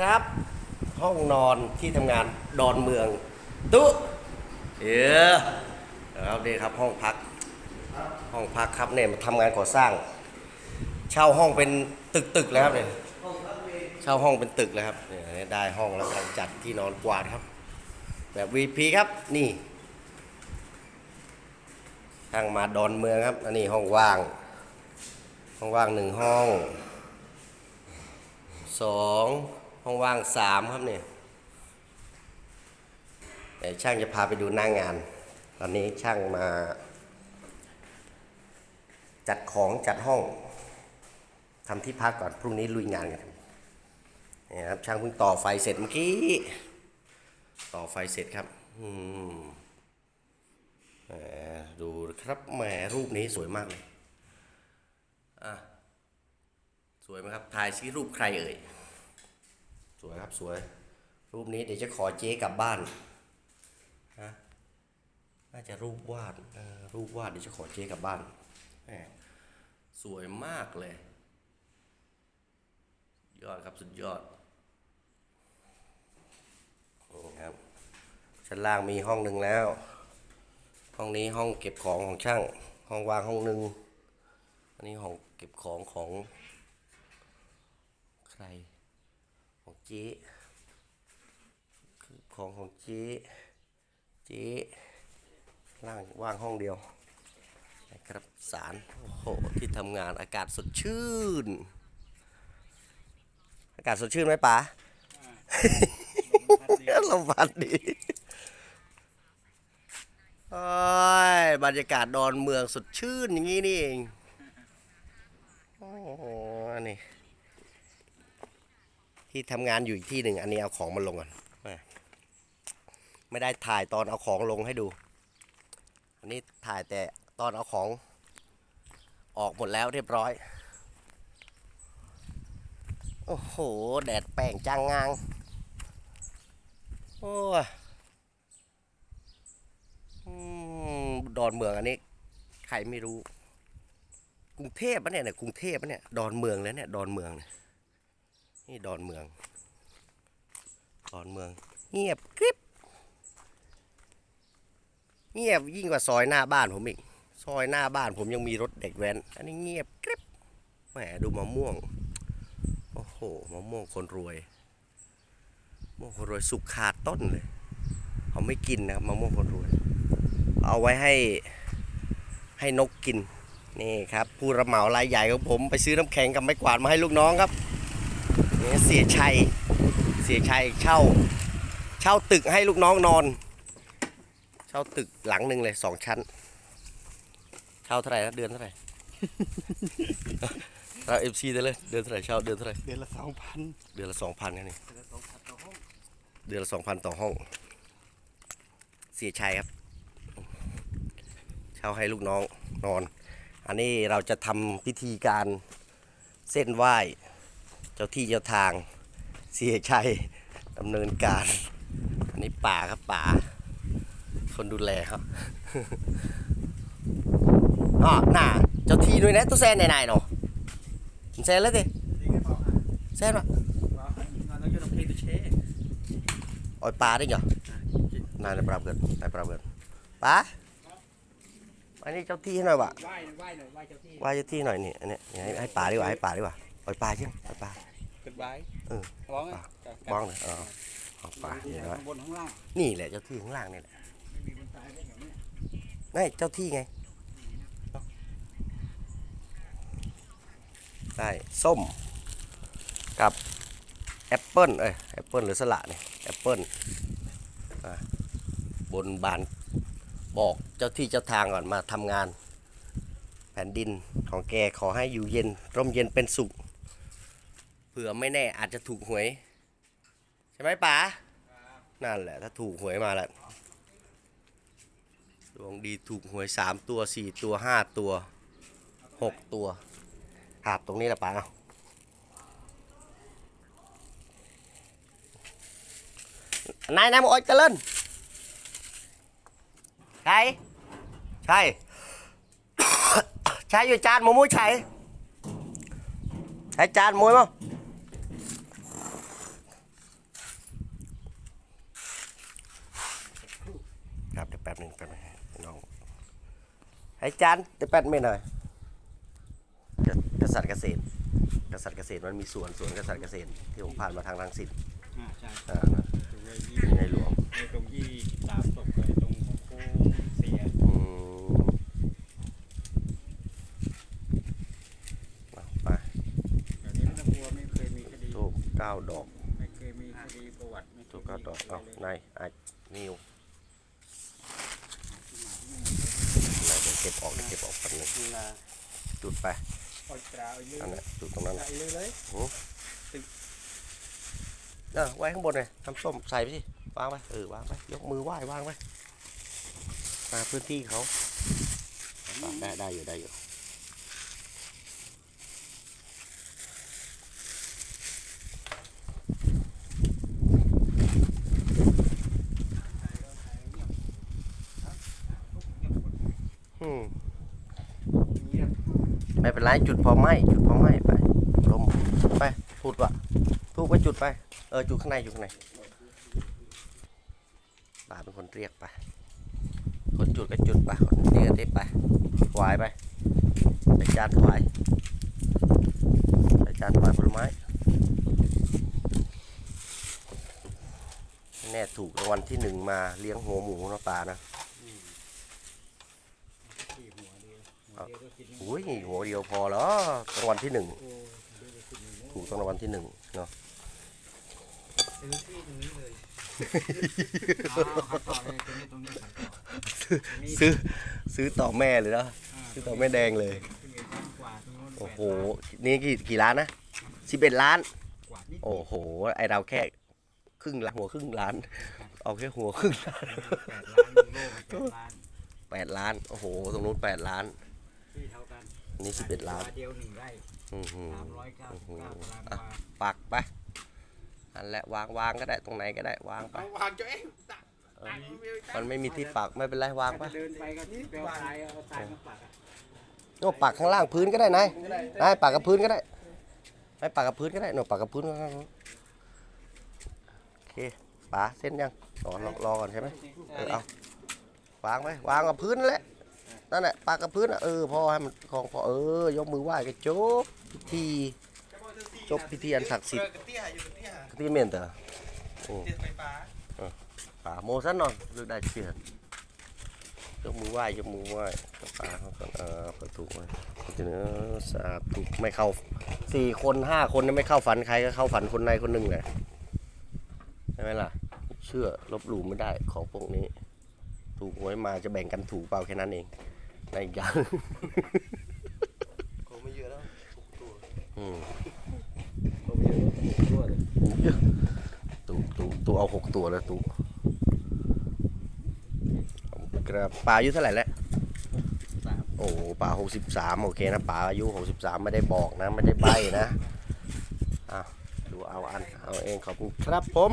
ครับ ห้องนอนที่ทำงานดอนเมือง ตุ๊เออครับนี่ครับห้องพัก ห้องพักครับเนี่ยมาทำงานก่อสร้าง เช่าห้องเป็นตึกตึกแล้วครับเนี่ยเช่าห้องเป็นตึกแล้วครับเนี่ยได้ห้องแล้วกำลังจัดที่นอนกวาดครับ แบบ VP ครับนี่ช่างมาดอนเมืองครับอันนี้ห้องว่าง ห้องว่างหนึ่งห้องสอง ห้องว่างสามครับเนี่ยช่างจะพาไปดูหน้างงาน ตอนนี้ช่างมา จัดของจัดห้องทำที่พักก่อนพรุ่งนี้ลุยงานกันนี่ครับช่างเพิ่งต่อไฟเสร็จเมื่อกี้ ต่อไฟเสร็จครับอืมดูครับแหมรูปนี้สวยมากเลยอะสวยไหมครับถ่ายซิรูปใครเอ่ย วยครับสวย รูปนี้เดี๋ยวจะขอเจ๊กลับบ้านฮะน่าจะรูปวาดรูปวาดเดี๋ยวจะขอเจ๊กลับบ้านแหมสวยมากเลย ยอดครับสุดยอดนี่ครับชั้นล่างมีห้องหนึ่งแล้ว ห้องนี้ห้องเก็บของของช่าง ห้องวางห้องหนึ่งอันนี้ห้องเก็บของของใคร เจ๊คือของของเจ๊เจ๊ล่างว่างห้องเดียวนะครับสารโอ้โหที่ทำงานอากาศสดชื่น อากาศสดชื่นไหมป๋าลมพัดดีโอ้ยบรรยากาศดอนเมืองสดชื่นอย่างนี้นี่เองโอ้โหนี่ ที่ทำงานอยู่อีกที่หนึ่งอันนี้เอาของมาลงก่อนแม่ไม่ได้ถ่ายตอนเอาของลงให้ดู อันนี้ถ่ายแต่ตอนเอาของออกหมดแล้วเรียบร้อย โอ้โห แดดแปลงจ้างงาง โอ้ยอืมดอนเมืองอันนี้ ใครไม่รู้ กรุงเทพปะเนี่ยเนี่ยกรุงเทพปะเนี่ย ดอนเมืองแล้วเนี่ย ดอนเมืองเนี่ย นี่ดอนเมือง ดอนเมือง เงียบกริบ เงียบยิ่งกว่าซอยหน้าบ้านผมอีก ซอยหน้าบ้านผมยังมีรถเด็กแว้น อันนี้เงียบกริบ แหมดูมะม่วง โอ้โห มะม่วงคนรวยมะม่วงคนรวยสุกขาดต้นเลย เขาไม่กินนะครับมะม่วงคนรวย เอาไว้ให้ให้นกกิน นี่ครับ ผู้รับเหมารายใหญ่ของผมไปซื้อน้ำแข็งกับไม้กวาดมาให้ลูกน้องครับ เสียชัย เสียชัยเช่า เช่าตึกให้ลูกน้องนอน เช่าตึกหลังหนึ่งเลยสองชั้น เช่าเท่าไหร่นะเดือนเท่าไหร่เราเอฟซีได้เลยเดือนเท่าไหร่เช่าเดือนเท่าไหร่เดือนละสองพันเดือนละสองพันนี่เดือนละสองพันต่อห้อง เสียชัยครับ เช่าให้ลูกน้องนอน อันนี้เราจะทำพิธีการเส้นไหว้ เจ้าที่เจ้าทางเสียชัยดำเนินการ อันนี้ป่าครับป่า คนดูแลครับอ๋อน่าเจ้าที่ด้วยนะตู้แซนไหนๆเนาะแซนแล้วดิแซนวะ nó cho đồng thi tôi chế ออยปลาได้เหรอนายนายปราบเกินนายปราบเกินปลาอันนี้เจ้าที่ให้หน่อยวะ vai vai rồi vai cho thi ว่าเจ้าที่หน่อยนี่อันเนี้ยให้ให้ปลาดีกว่าให้ปลาดีกว่า ออยปลาใช่ไหมออยปลา cực bái Ừ. bón À, บ้องเลยเออเอาปลาเดี๋ยวนะ bồn không lang นี่แหละเจ้าที่ข้างล่างนี่แหละไม่มีคนตายได้แบบนี้นี่เจ้าที่ไง ได้ส้ม กับแอปเปิลเอ้ยแอปเปิลหรือสละนี่แอปเปิลอะบนบานบอกเจ้าที่เจ้าทางก่อนมาทำงาน แผ่นดินของแกขอให้อยู่เย็นร่มเย็นเป็นสุข เผื่อไม่แน่อาจจะถูกหวย ใช่ไหมป๋านั่นแหละ ถ้าถูกหวยมาแล้วดวงดีถูกหวยสามตัวสี่ตัวห้าตัวหกตัวครับตรงนี้แหละป๋าเอานายนายมาโอ๊ยเจริญใช่ใช่ใช่อยู่จานหมูมูใช่ใช่จานหมูมั้ง ไอ้จานเดี๋ยวแป๊ดไม่หน่อยกกษัตริย์เกษตรกษัตริย์เกษตรมันมีสวนสวนกษัตริย์เกษตรที่ผมผ่านมาทางรังสิตอ่าใช่อ่าตรงนี้ในหลวงในตรงที่สามศพเลยตรงโค้งเสียอืมเอาไปแต่นี้ไม่ต้องกลัวไม่เคยมีคดีทูบเก้าดอกไม่เคยมีคดีประวัติไม่เคทูยบเก้าดอกเอาเลยนายอานิวนายเดี๋ยวเก็บออก เดี๋ยวเก็บออกแป๊บนึงนี่นะจุดไปเออยตราเอาเลยอันนั้นจุดตรงนั้นใส่เลยเลยเออไว้ข้างบนเลยน้ำส้มใส่ไปสิวางไปเออวางไปยกมือไหว้วางไปมาพื้นที่เขาได้ได้อยู่ได้อยู่อืม ไม่เป็นไรจุดพอไหมจุดพอไหมไปลมไปพูดว่ะพูดไปจุดไปเออจุดข้างในจุดข้างในป้าเป็นคนเรียกไปคนจุดก็จุดไปคนเรียกก็เรียกไปถวายไปใส่จานถวายใส่จานถวายผลไม้แน่ถูกรางวัลที่หนึ่งมาเลี้ยงหัวหมูนะป่านะ ที่หัวเดียวหัวเดียวก็กิน อุ้ยหัวเดียวพอแล้วรางวัลที่หนึ่งโอ้เดียวก็กินหมูถูกต้องรางวัลที่หนึ่งเนาะซื้อที่ตรงนี้เลยอ้าวขัดต่อเลยตรงนี้ตรงนี้ขัดต่อตรงนี้ซื้อซื้อต่อแม่เลยนะาซื้อต่อแม่แดงเลยสิบเอ็ดล้านกว่าตรงนู้นโอ้โหแปดล้านนี่กี่กี่ล้านนะสิบเอ็ดล้านกว่านิดโอ้โห ไอเราแค่ครึ่งล้านหัวครึ่งล้าน เอาแค่หัวครึ่งล้านแปดล้านโลกแปดล้านแปดล้าน โอ้โห ตรงนู้นแปดล้านที่เท่ากัน อันนี้สิบเอ็ดล้านเดียวหนึ่งไร่อือหือสามร้อยเก้าสิบเก้าตารางวาปักไปอันแหละวางวางก็ได้ตรงไหนก็ได้วางไป เอาวางจ้ะเอ๊ะตักเออมันไม่มีที่ปักไม่เป็นไรวางไปเดินไปก็ที่เปลวทรายเอาทรายมาปักอะโน่ปักข้างล่างพื้นก็ได้นายนายปักกับพื้นก็ได้นายปักกับพื้นก็ได้โน่ปักกับพื้นข้างล่างโอเคป๋าเส้นยังรอรอรอก่อนใช่ไหมเออเอาวางไว้วางกับพื้นนั่นแหละ นั่นแหละปักกับพื้นอะเออพอให้มันของพอเออยกมือไหว้ก็จบพิธีจบพิธีอันศักดิ์สิทธิ์เตี้ยอยู่เตี้ยที่เมนเตอร์เตี้ยไฟฟ้าป่าโมซันนอนเลือกได้เชื่อยกมือไหว้ยกมือไหว้กับป่าเขาก่อนเออประตูไว้ทีนี้สาธุไม่เข้าสี่คนห้าคนเนี่ยไม่เข้าฝันใครก็เข้าฝันคนใดคนหนึ่งเลยใช่ไหมล่ะ เชื่อลบหลู่ไม่ได้ของพวกนี้ ถูกหวยมาจะแบ่งกันถูกเปล่าแค่นั้นเอง ในอีกอย่างคงไม่เยอะแล้วตัวอืมคงไม่เยอะตัวเลยตูตูตูเอาหกตัวแล้วตูกระปลาอายุเท่าไหร่แล้วสามโอ้โหป่าหกสิบสามโอเคนะป่าอายุหกสิบสามไม่ได้บอกนะ ไม่ได้ใบนะอะดูเอาอัน เอาเองขอบคุณครับผม